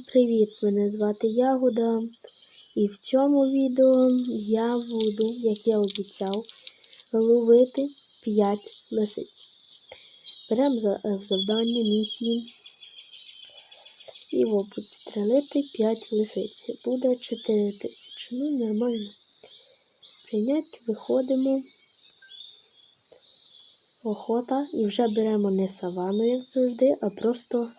Привіт! Мене звати Ягода. І в цьому відео я буду, як я обіцяв, ловити 5 лисиць. Беремо е, завдання місії і в підстрелити 5 лисиць. Буде 4 тисячі. Ну, нормально. Прийнять, виходимо. Охота. І вже беремо не савану, як завжди, а просто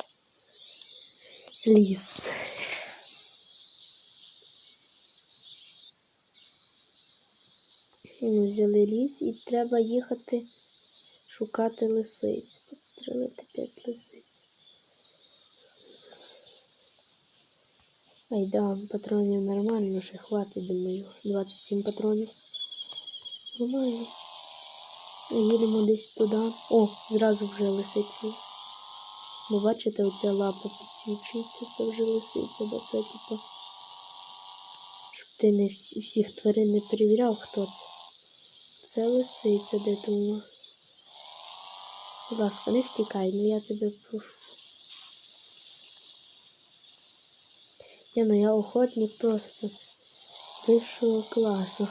ліс. Ну, Взяли ліс і треба їхати шукати лисиць. Підстрелити 5 лисиць. Ай, патронів нормально, ще хватить, думаю. 27 патронів. Нормально. Їдемо десь туди. О, зразу вже лисиці. Бо бачите, оця лапа підсвічується, це вже лисиця, бо це типу. Щоб ти не всі, всіх тварин не перевіряв, хто це. Це лисиця, де дума. Будь ласка, не втікай, ну я тебе. Я ну я охотник просто вищого класу.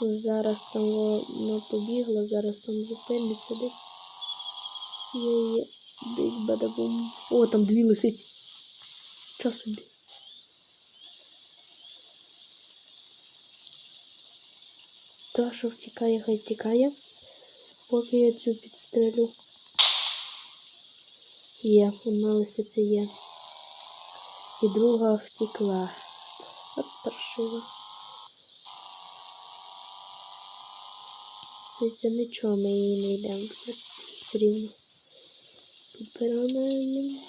Зараз там вона побігла, зараз там зупиниться десь. Є-є, десь бадабум. О, там дві лисиці. Чо собі? Та, що втікає, хай втікає. Поки я цю підстрелю. Є, одна лисиця є. І друга втекла. От паршиво. Лисиця нічого, ми її не йдемо. Все рівно. Підбираємо.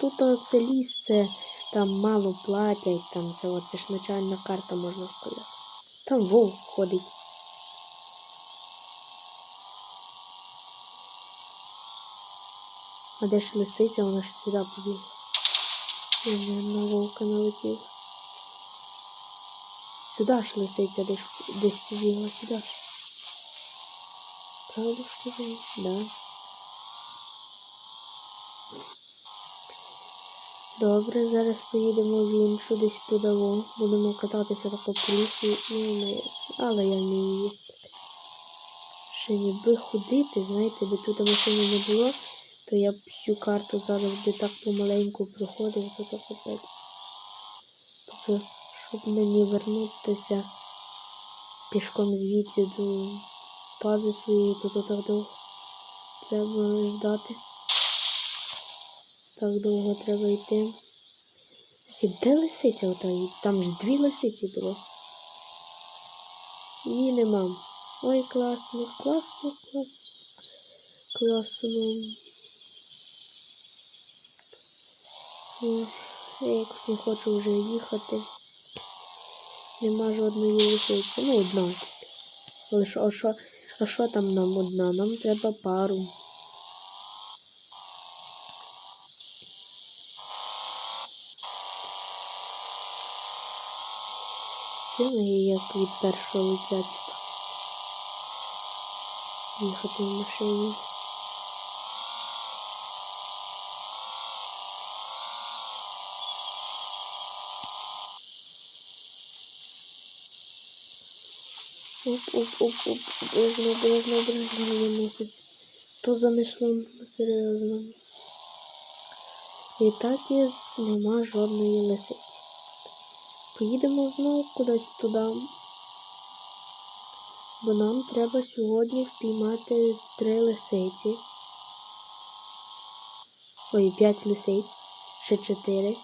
Тут це ліс, це там мало платять, там це оце ж начальна карта, можна сказати. Там вовк ходить. А де ж лисиця, вона ж сюди побігла. Я на вовка налетів. Сюди ж лисиця десь, десь побігла, сюди ж. Правду ж кажу? Да. Добре, зараз поїдемо в іншу десь туди. Будемо кататися тако по лісу. і ми- Але я не її. Ще ніби ходити, знаєте, би тут машини не було, то я б всю карту зараз би так помаленьку проходив, то так капець. Тобто, щоб мені вернутися пішком звідси до бази своєї, то так довго треба ждати. Так довго треба йти. Де лисиця ота? Там ж дві лисиці було. Її нема. Ой, класно, класно, класно. Класно. Я якось не хочу вже їхати. Нема жодної лисиці. Ну, одна. Але що, а що, а що там нам одна? Нам треба пару. Думаю, як від першого лиця типу. Їхати в машині. Оп, оп, оп, оп, обережно, обережно, обережно виносить. То занесло серйозно. І так і з- нема жодної лисиці. Поїдемо знову кудись туди. Бо нам треба сьогодні впіймати три лисиці. Ой, п'ять лисиць, ще чотири.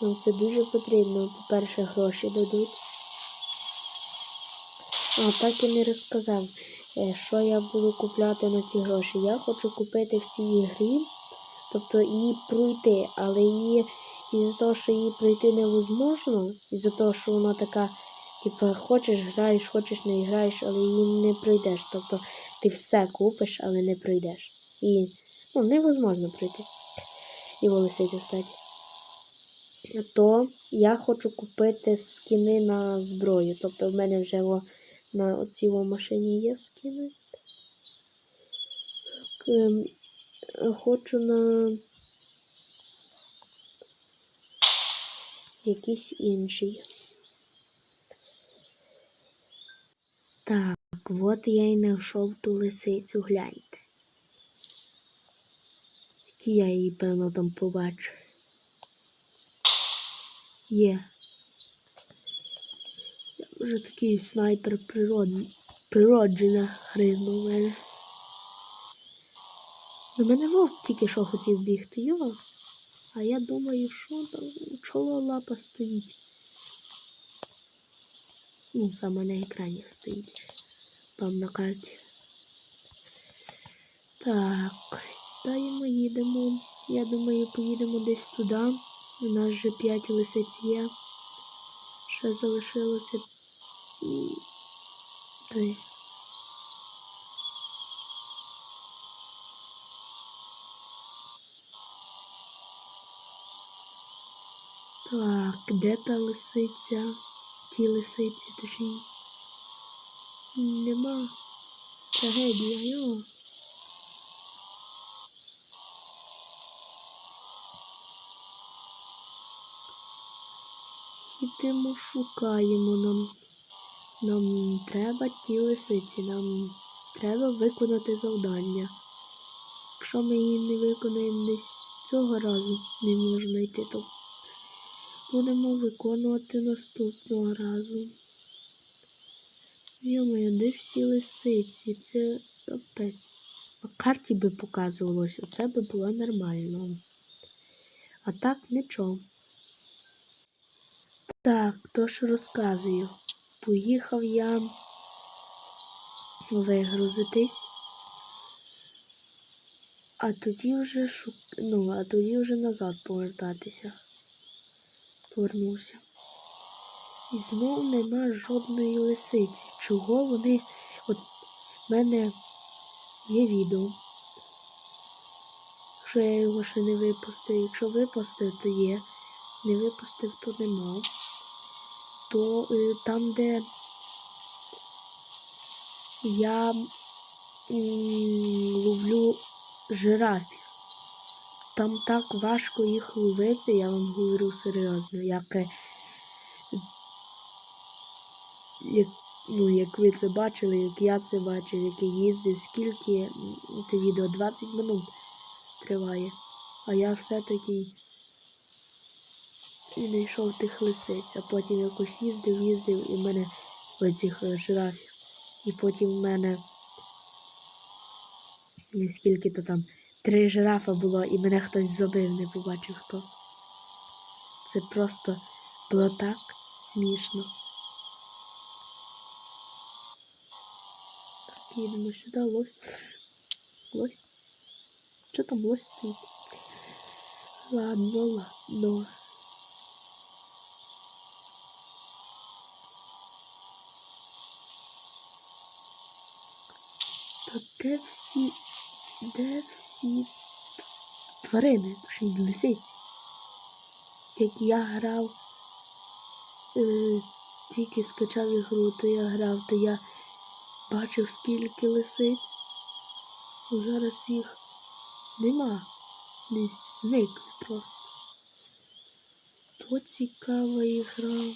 Нам це дуже потрібно. По-перше, гроші дадуть. А так і не розказав, е, що я буду купляти на ці гроші. Я хочу купити в цій грі, тобто її пройти, але її із-за того, що її пройти невозможно, із-за того, що вона така, типу, хочеш граєш, хочеш не граєш, але її не пройдеш. Тобто ти все купиш, але не пройдеш. І ну, невозможно пройти. І волосити стати. То я хочу купити скіни на зброю. Тобто в мене вже о, на цій машині є скіни. Ем, Хочу на якийсь інший. Так, от я й знайшов ту лисицю, гляньте. Тільки я її, певно, там побачу. Є. Я вже такий снайпер природний. Природжена гризну в мене. На мене вовк тільки що хотів бігти, йо. А я думаю, що там чого лапа стоїть. Ну, саме на екрані стоїть. Там на карті. Так, сідаємо, їдемо. Я думаю, поїдемо десь туди. У нас вже 5 лисиць є. Ще залишилося 3. Так, де та лисиця? Ті лисиці, точніше. Нема. Трагедія, йо. Ідемо, шукаємо нам. Нам треба ті лисиці, нам треба виконати завдання. Якщо ми її не виконаємо десь цього разу, не можна знайти, то будемо виконувати наступного разу. Йомаю, де всі лисиці? Це капець. На карті би показувалося, це би було нормально. А так нічого. Так, то ж розказую. Поїхав я вигрузитись, а тоді вже шук... ну, а тоді вже назад повертатися. Повернувся. І знов нема жодної лисиці. Чого вони. От в мене є відео. Що я його ще не випустив. Якщо випустив, то є. Не випустив, то нема. То е, там, де я ловлю жирафів. Там так важко їх ловити, я вам говорю серйозно, як, е, як, ну, як ви це бачили, як я це бачив, як я їздив, скільки те відео 20 минут триває. А я все-таки і не тих лисиць, а потім якось їздив, їздив і в мене оцих е, жирафів. І потім в мене скільки то там три жирафа було, і мене хтось забив, не побачив хто. Це просто було так смішно. Так, їдемо сюди, лось. Лось. Що там лось стоїть? Ладно, ладно. Та де всі, де всі тварини, точніше лисиці? Як я грав, е, тільки скачав ігру, то я грав, то я бачив скільки лисиць. Зараз їх нема. Десь зникли просто. То цікава ігра.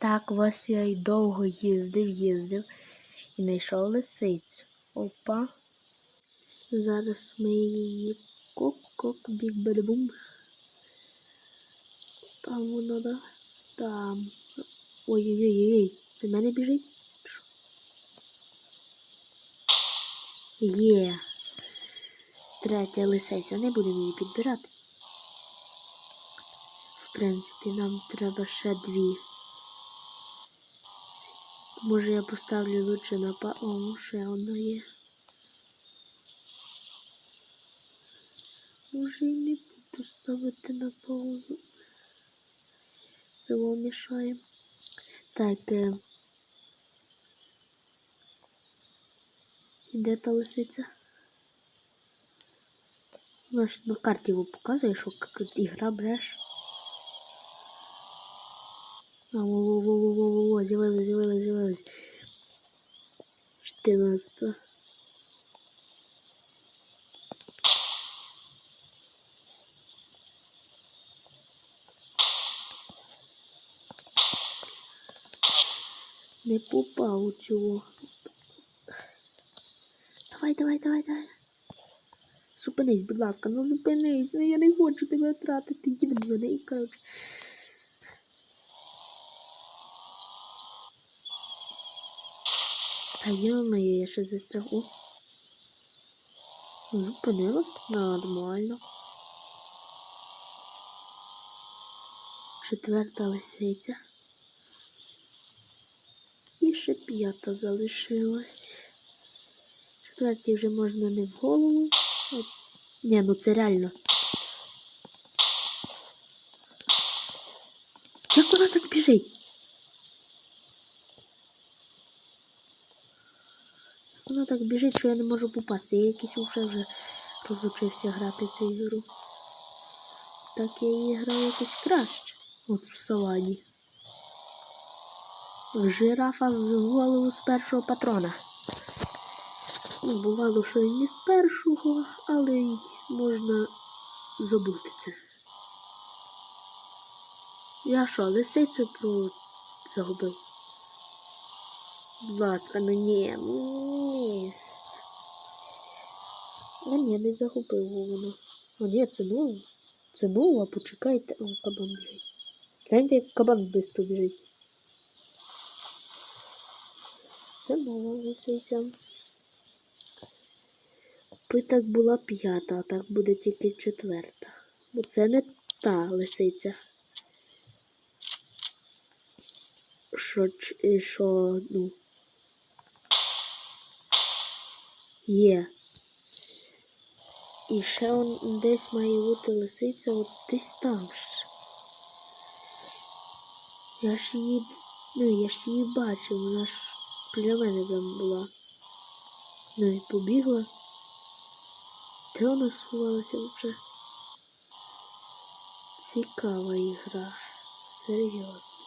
Так, ось я й довго їздив, їздив і знайшов лисицю. Опа. Зараз ми її кок-кок біг бум Там вона, да? Там. Ой-ой-ой, до мене біжить. Є. Третя лисиця, не будемо її підбирати. В принципі, нам треба ще дві. Може я поставлю лучше на па... О, ще одна є. Може і не буду ставити на паузу. Це вам мішає. Так. Е... Де та лисиця? Ваш на карті його показує, що ігра бреш. А, о, з'явилось, з'явилось, з'явилось. 14. Не попав у цього. Давай, давай, давай, давай. Зупинись, будь ласка, ну зупинись, ну я не хочу тебе втратити, їдемо за неї, коротше. Та йо-моє, я ще застряг. О. Зупинила? Нормально. Четверта лисиця. І ще п'ята залишилась. Четвертій вже можна не в голову. От. Ні, ну це реально. Як вона так біжить? Так біжить, що я не можу попасти. Я якийсь уже вже розучився грати в цю ігру. Так я її граю якось краще. От в савані. Жирафа з голову з першого патрона. Ну, бувало, що і не з першого, але й можна забути це. Я що, лисицю про загубив? Будь ласка, ну ні, ну. А ні, не загубив воно. А ні, це нова. Це нова, почекайте. О, кабан біжить. Гляньте, як кабан швидко біжить. Це нова лисиця. Би так була п'ята, а так буде тільки четверта. Бо це не та лисиця. Що, що, ну. Є. І ще он десь має бути лисиця, от десь там ж. Я ж її, ну, я ж її бачив, вона ж біля мене там була. Ну і побігла. Де вона сховалася вже? Цікава ігра. Серйозно.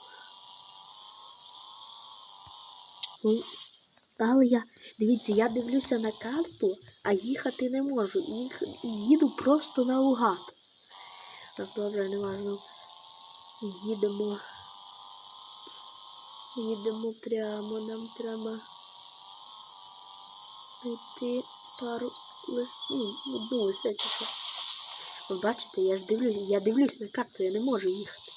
Але я, дивіться, я дивлюся на карту, а їхати не можу. Їх, їду просто наугад. Так, добре, не важно. Їдемо. Їдемо прямо, нам треба знайти пару лис... ну, одну лисицю. Ви бачите, я ж дивлюсь, я дивлюсь на карту, я не можу їхати.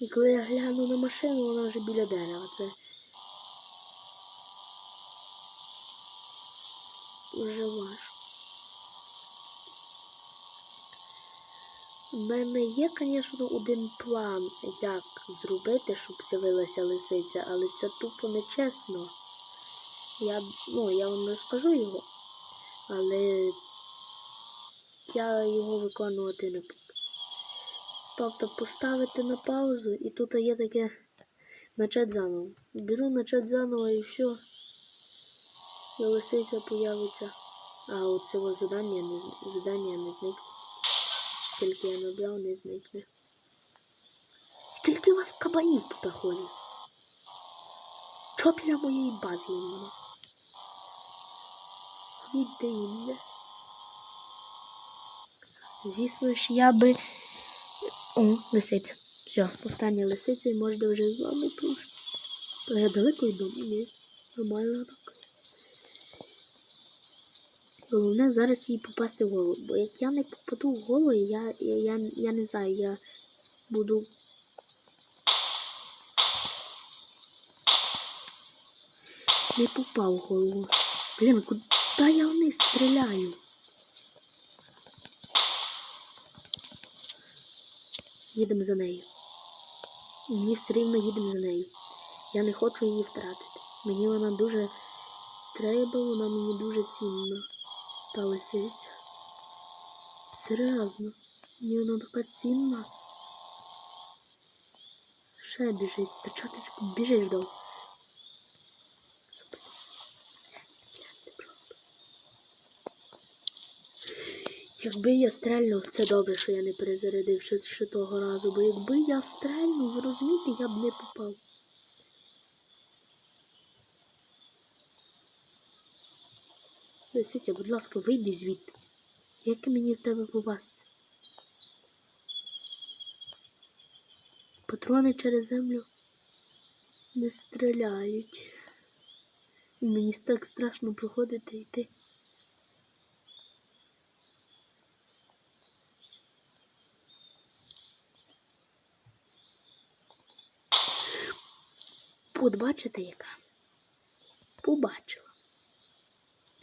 І коли я гляну на машину, вона вже біля дерева. Це вже важко. У мене є, звісно, один план, як зробити, щоб з'явилася лисиця, але це тупо нечесно. Я, ну, я вам розкажу його, але я його виконувати не буду. Тобто поставити на паузу, і тут є таке начать заново. Беру начать заново і все. І лисиця появиться. А от цього задання не, задання не зникне. Скільки я набрав, не зникне. Скільки у вас кабанів тут ходить? Чо біля моєї бази іменно? Ніде. Звісно ж, я би. О, лисиця. Все, остання лисиця і можна вже з вами прийти. То я далеко йду? Ні. Нормально так. Головне зараз їй попасти в голову. Бо як я не попаду в голову, я, я, я, я не знаю, я буду. Не попав в голову. Блін, куди я вниз стріляю? Їдемо за нею. Мені все рівно їдемо за нею. Я не хочу її втратити. Мені вона дуже треба, вона мені дуже цінна. Та лисиця. Серйозно. Мені вона така цінна. Ще біжить. Та чого ти біжиш дов? Якби я стрельнув, це добре, що я не перезарядив ще, того разу, бо якби я стрельнув, ви розумієте, я б не попав. Лисиця, будь ласка, вийди звідти. Як мені в тебе попасти? Патрони через землю. Не стріляють. Мені так страшно проходити йти. От бачите яка? Побачила.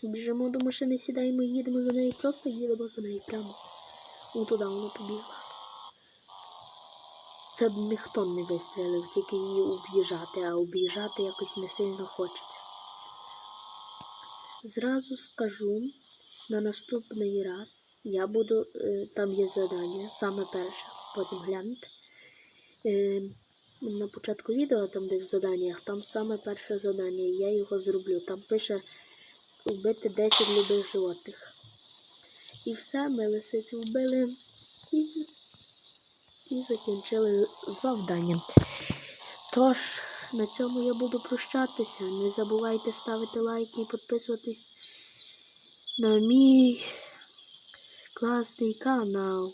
Біжимо до машини, сідаємо, їдемо за нею, просто їдемо за нею прямо. О, туди вона побігла. Це б ніхто не вистрілив, тільки її об'їжджати, а об'їжджати якось не сильно хочеться. Зразу скажу, на наступний раз я буду, е, там є завдання, саме перше, потім гляньте. Е, на початку відео, там де в заданнях, там саме перше завдання, я його зроблю. Там пише вбити 10 любих животних. І все, ми лисицю вбили і, і закінчили завданням. Тож, на цьому я буду прощатися. Не забувайте ставити лайки і підписуватись на мій класний канал.